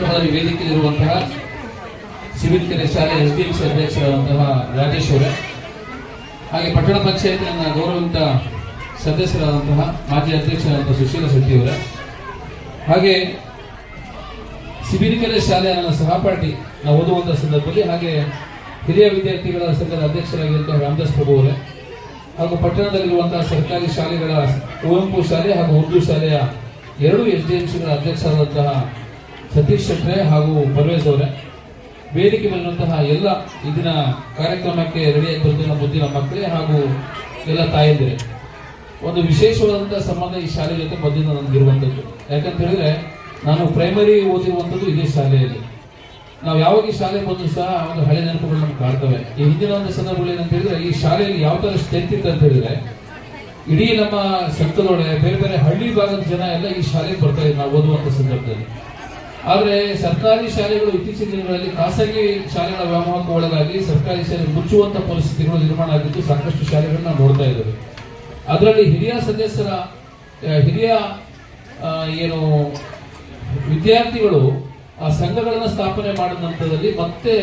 ಕಾರ್ಯಕ್ರಮದಲ್ಲಿ ವೇದಿಕೆಯಲ್ಲಿರುವಂತಹ ಸಿವಿಲ್ ಕೆರೆ ಶಾಲೆ ಎಸ್ ಡಿ ಸಿ ಅಧ್ಯಕ್ಷರಾದಂತಹ ರಾಜೇಶ್ ಹಾಗೆ ಪಟ್ಟಣ ಪಂಚಾಯತಿನ ಗೌರವಿತ ಸದಸ್ಯರಾದಂತಹ ಮಾಜಿ ಅಧ್ಯಕ್ಷರಾದಂತಹ ಸುಶೀಲ ಶೆಟ್ಟಿ ಹಾಗೆ ಸಿವಿಲ್ ಸಿಬಿರಿಕೆರೆ ಶಾಲೆಯ ನನ್ನ ಸಹಪಾಠಿ ನಾವು ಓದುವಂತಹ ಸಂದರ್ಭದಲ್ಲಿ, ಹಾಗೆ ಹಿರಿಯ ವಿದ್ಯಾರ್ಥಿಗಳ ಸಂಘದ ಅಧ್ಯಕ್ಷರಾಗಿರುವಂತಹ ರಾಮದಾಸ್ ಪ್ರಭು ಅವರೇ, ಹಾಗೂ ಪಟ್ಟಣದಲ್ಲಿರುವಂತಹ ಸರ್ಕಾರಿ ಶಾಲೆಗಳ ಕುವೆಂಪು ಶಾಲೆ ಹಾಗೂ ಉರ್ದು ಶಾಲೆಯ ಎರಡು ಎಸ್ ಡಿ ಎಂ ಸಿಗಳ ಅಧ್ಯಕ್ಷರಾದಂತಹ ಸತೀಶ್ ಶೆಟ್ರೆ ಹಾಗೂ ಪರ್ವೇಜ್ ಅವರೇ, ವೇದಿಕೆ ಮೇಲಿರುವಂತಹ ಎಲ್ಲ ಇದನ್ನ ಕಾರ್ಯಕ್ರಮಕ್ಕೆ ರೆಡಿಯಾಗಿ ನಮ್ಮ ಮುದ್ದಿನ ಮಕ್ಕಳೇ ಹಾಗೂ ಎಲ್ಲ ತಾಯಂದಿರೆ, ಒಂದು ವಿಶೇಷವಾದಂಥ ಸಂಬಂಧ ಈ ಶಾಲೆ ಜೊತೆ ಮೊದಲಿಂದ ನನಗಿರುವಂಥದ್ದು. ಯಾಕಂತ ಹೇಳಿದ್ರೆ, ನಾನು ಪ್ರೈಮರಿ ಓದಿರುವಂಥದ್ದು ಇದೇ ಶಾಲೆಯಲ್ಲಿ. ನಾವು ಯಾವಾಗ ಈ ಶಾಲೆ ಬಂದು ಸಹ ಒಂದು ಹಳೆ ನೆನಪುಗಳು ನಮ್ಗೆ ಕಾಡ್ತವೆ ಈ ಹಿಂದಿನ ಒಂದು ಸಂದರ್ಭಗಳು ಏನಂತ ಹೇಳಿದ್ರೆ, ಈ ಶಾಲೆಯಲ್ಲಿ ಯಾವ ಥರ ಸ್ಟ್ರೆಂತ್ ಇತ್ತು ಅಂತ ಹೇಳಿದ್ರೆ, ಇಡೀ ನಮ್ಮ ಸಂಘದೊಳಗೆ ಬೇರೆ ಬೇರೆ ಹಳ್ಳಿ ಭಾಗದ ಜನ ಎಲ್ಲ ಈ ಶಾಲೆಗೆ ಬರ್ತಾ ಇದ್ರು, ನಾವು ಓದುವಂಥ ಸಂದರ್ಭದಲ್ಲಿ. ಆದ್ರೆ ಸರ್ಕಾರಿ ಶಾಲೆಗಳು ಇತ್ತೀಚಿನ ದಿನಗಳಲ್ಲಿ ಖಾಸಗಿ ಶಾಲೆಗಳ ವ್ಯಾಮೋಹಕ್ಕೆ ಒಳಗಾಗಿ ಸರ್ಕಾರಿ ಶಾಲೆ ಮುಚ್ಚುವಂಥ ಪರಿಸ್ಥಿತಿಗಳು ನಿರ್ಮಾಣ ಆಗಿದ್ದು ಸಾಕಷ್ಟು ಶಾಲೆಗಳನ್ನ ನೋಡ್ತಾ ಇದ್ದಾರೆ ಅದರಲ್ಲಿ ಹಿರಿಯ ಸದಸ್ಯರ ಹಿರಿಯ ಏನು ವಿದ್ಯಾರ್ಥಿಗಳು ಆ ಸಂಘಗಳನ್ನು ಸ್ಥಾಪನೆ ಮಾಡಿದ ನಂತರದಲ್ಲಿ ಮತ್ತೆ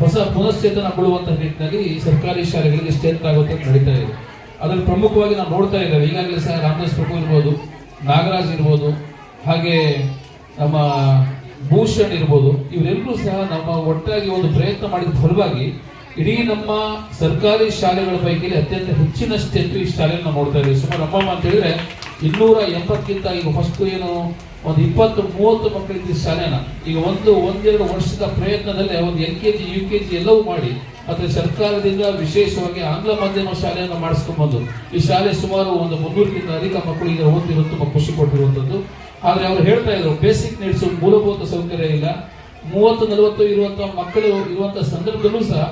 ಹೊಸ ಪುನಶ್ಚೇತನ ಕೊಡುವಂತ ನಿಟ್ಟಿನಲ್ಲಿ ಈ ಸರ್ಕಾರಿ ಶಾಲೆಗಳಲ್ಲಿ ಸ್ಟೇಟ್ ಆಗುತ್ತೆ ನಡೀತಾ ಇದೆ. ಅದರಲ್ಲಿ ಪ್ರಮುಖವಾಗಿ ನಾವು ನೋಡ್ತಾ ಇದ್ದೇವೆ. ಈಗಾಗಲೇ ಸಹ ರಾಮದಾಸ್ ಪ್ರಭು ಇರ್ಬೋದು, ನಾಗರಾಜ್ ಇರ್ಬೋದು, ಹಾಗೆ ನಮ್ಮ ಭೂಷಣ್ ಇರ್ಬೋದು, ಇವರೆಲ್ಲರೂ ಸಹ ನಮ್ಮ ಒಟ್ಟಾಗಿ ಒಂದು ಪ್ರಯತ್ನ ಮಾಡಿದ ಫಲವಾಗಿ ಇಡೀ ನಮ್ಮ ಸರ್ಕಾರಿ ಶಾಲೆಗಳ ಪೈಕಿ ಅತ್ಯಂತ ಹೆಚ್ಚಿನ ಸ್ಟೆಪ್ ಈ ಶಾಲೆಯನ್ನು ನೋಡ್ತಾ ಇದ್ದೀವಿ. ಸುಮಾರು ಅಮ್ಮಮ್ಮ ಅಂತ ಹೇಳಿದ್ರೆ ಇನ್ನೂರ ಎಂಬತ್ತಕ್ಕಿಂತ ಈಗ ಫಸ್ಟ್ ಏನು ಒಂದು ಇಪ್ಪತ್ತು, ಮೂವತ್ತು ಮಕ್ಕಳಿದ್ದ ಶಾಲೆನ ಈಗ ಒಂದು, ಒಂದೆರಡು ವರ್ಷದ ಪ್ರಯತ್ನದಲ್ಲೇ ಒಂದು L K G, U K G ಎಲ್ಲವೂ ಮಾಡಿ ಮತ್ತೆ ಸರ್ಕಾರದಿಂದ ವಿಶೇಷವಾಗಿ ಆಂಗ್ಲ ಮಾಧ್ಯಮ ಶಾಲೆಯನ್ನು ಮಾಡಿಸ್ಕೊಂಡ್ಬಂದು ಈ ಶಾಲೆ ಸುಮಾರು ಒಂದು ಮುನ್ನೂರಕ್ಕಿಂತ ಅಧಿಕ ಮಕ್ಕಳು ಈಗ ಓದ್ತಿರೋದು ತುಂಬಾ ಖುಷಿ ಕೊಟ್ಟಿರುವಂಥದ್ದು ಆದ್ರೆ ಅವ್ರು ಹೇಳ್ತಾ ಇದ್ರು ಬೇಸಿಕ್ ನೀಡ್ಸ್ ಮೂಲಭೂತ ಸೌಕರ್ಯ ಇಲ್ಲ. ಮೂವತ್ತು, ನಲವತ್ತು ಇರುವಂತಹ ಮಕ್ಕಳು ಇರುವಂತ ಸಂದರ್ಭದಲ್ಲೂ ಸಹ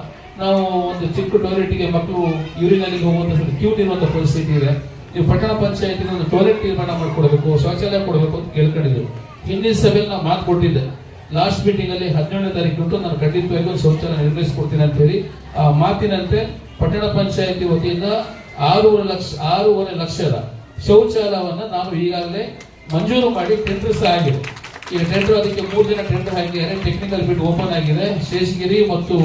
ನಾವು ಒಂದು ಚಿಕ್ಕ ಟಾಯ್ಲೆಟ್ಗೆ ಮಕ್ಕಳು ಯೂರಿನಲ್ಲಿ ಹೋಗುವಂತ ಕ್ಯೂಟ್ ಇರುವಂತ ಪರಿಸ್ಥಿತಿ ಇದೆ. ನೀವು ಪಟ್ಟಣ ಪಂಚಾಯತಿನ ಒಂದು ಟಾಯ್ಲೆಟ್ ನಿರ್ಮಾಣ ಮಾಡಿಕೊಡ್ಬೇಕು, ಶೌಚಾಲಯ ಕೊಡಬೇಕು ಅಂತ ಕೇಳ್ಕೊಂಡಿದ್ರು. ಹಿಂದಿನ ಸಭೆಯಲ್ಲಿ ನಾವು ಮಾತು ಕೊಟ್ಟಿದ್ದೆ. ಲಾಸ್ಟ್ ಮೀಟಿಂಗ್ ಅಲ್ಲಿ ಹದಿನೇಳನೇ ತಾರೀಕು ನಾನು ಖಂಡಿತವಾಗಿ ಒಂದು ಶೌಚಾಲಯ ನಿರ್ವಹಿಸ್ಕೊಡ್ತೀನಿ ಅಂತ ಹೇಳಿ. ಆ ಮಾತಿನಂತೆ ಪಟ್ಟಣ ಪಂಚಾಯತಿ ವತಿಯಿಂದ ಆರೂವರೆ ಲಕ್ಷ, ಆರೂವರೆ ಲಕ್ಷದ ಶೌಚಾಲಯವನ್ನು ನಾನು ಈಗಾಗಲೇ ಮಂಜೂರು ಮಾಡಿ ಟೆಂಡರ್ ಸಹ ಆಗಿದೆ. ಈಗ ಟೆಂಡರ್ ಅದಕ್ಕೆ ಮೂರು ದಿನ ಟೆಂಡರ್ ಹಾಕಿದ್ದಾರೆ ಟೆಕ್ನಿಕಲ್ ಬಿಟ್ ಓಪನ್ ಆಗಿದೆ. ಶೇಷಗಿರಿ ಮತ್ತು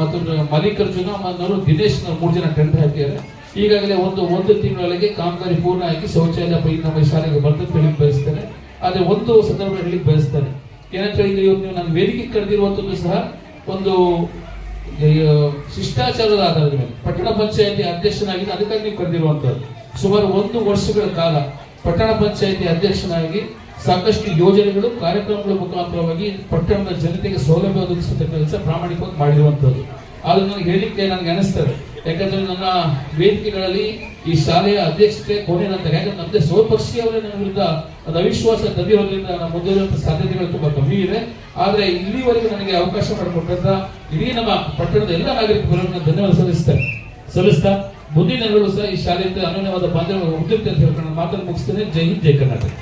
ಮತ್ತು ಮಲ್ಲಿಕಾರ್ಜುನ ಮತ್ತು ದಿನೇಶ್ ಮೂರು ಜನ ಟೆಂಡರ್ ಹಾಕಿದ್ದಾರೆ. ಈಗಾಗಲೇ ಒಂದು ಒಂದು ತಿಂಗಳೊಳಗೆ ಕಾಮಗಾರಿ ಪೂರ್ಣ ಆಗಿ ಶೌಚಾಲಯ ಪೈ, ನಮ್ಮ ಶಾಲೆಗೆ ಬರ್ತದೆ ಹೇಳಿ ಬಯಸ್ತಾರೆ ಆದರೆ ಒಂದು ಸಂದರ್ಭ ಹೇಳಿ ಬಯಸ್ತಾರೆ ಏನಂತ ಹೇಳಿದ್ರೆ ಇವತ್ತು ನೀವು ನಾನು ವೇದಿಕೆ ಕರೆದಿರುವಂಥದ್ದು ಸಹ ಒಂದು ಶಿಷ್ಟಾಚಾರದ ಆಧಾರದ ಮೇಲೆ. ಪಟ್ಟಣ ಪಂಚಾಯತಿ ಅಧ್ಯಕ್ಷನಾಗಿ ಅದಕ್ಕಾಗಿ ನೀವು ಕರೆದಿರುವಂಥದ್ದು ಸುಮಾರು ಒಂದು ವರ್ಷಗಳ ಕಾಲ ಪಟ್ಟಣ ಪಂಚಾಯಿತಿ ಅಧ್ಯಕ್ಷನಾಗಿ ಸಾಕಷ್ಟು ಯೋಜನೆಗಳು, ಕಾರ್ಯಕ್ರಮಗಳ ಮುಖಾಂತರವಾಗಿ ಪಟ್ಟಣದ ಜನತೆಗೆ ಸೌಲಭ್ಯ ಒದಗಿಸುವ ಕೆಲಸ ಪ್ರಾಮಾಣಿಕವಾಗಿ ಮಾಡಿರುವಂತದ್ದು. ಆದ್ರೆ ನನಗೆ ಹೇಳಿಕೆ ನನಗೆ ಅನಿಸ್ತದೆ. ಯಾಕಂದ್ರೆ ನನ್ನ ವೇದಿಕೆಗಳಲ್ಲಿ ಈ ಶಾಲೆಯ ಅಧ್ಯಕ್ಷತೆ, ಕೊನೆ ನಂತರ, ಯಾಕಂದ್ರೆ ನಮ್ಮದೇ ಸ್ವಪಕ್ಷೀಯವರೇ ನನ್ನ ವಿರುದ್ಧ ಅದು ಅವಿಶ್ವಾಸ ತದಿರೋದ್ರಿಂದ ನಾನು ಮುಂದಿರುವಂತಹ ಸಾಧ್ಯತೆಗಳು ತುಂಬಾ ಕಮ್ಮಿ ಇದೆ. ಆದರೆ ಇಲ್ಲಿವರೆಗೂ ನನಗೆ ಅವಕಾಶ ಮಾಡಿಕೊಟ್ಟಂತ ಇಡೀ ನಮ್ಮ ಪಟ್ಟಣದ ಎಲ್ಲ ನಾಗರಿಕರನ್ನು ಧನ್ಯವಾದ ಸಲ್ಲಿಸ್ತೇನೆ. ಸಲ್ಲಿಸ್ತಾ ಮುಂದಿನ ಸಹ ಈ ಶಾಲೆಯಿಂದ ಅನನ್ಯವಾದ ಬಾಂಧವ್ಯ ಹೊಂದಿರುತ್ತೆ ಅಂತ ಹೇಳ್ಕೊಂಡು ನಾನು ಮಾತನ್ನು ಮುಗಿಸ್ತೇನೆ. ಜೈ ಹಿಂದ್, ಜೈ ಕರ್ನಾಟಕ.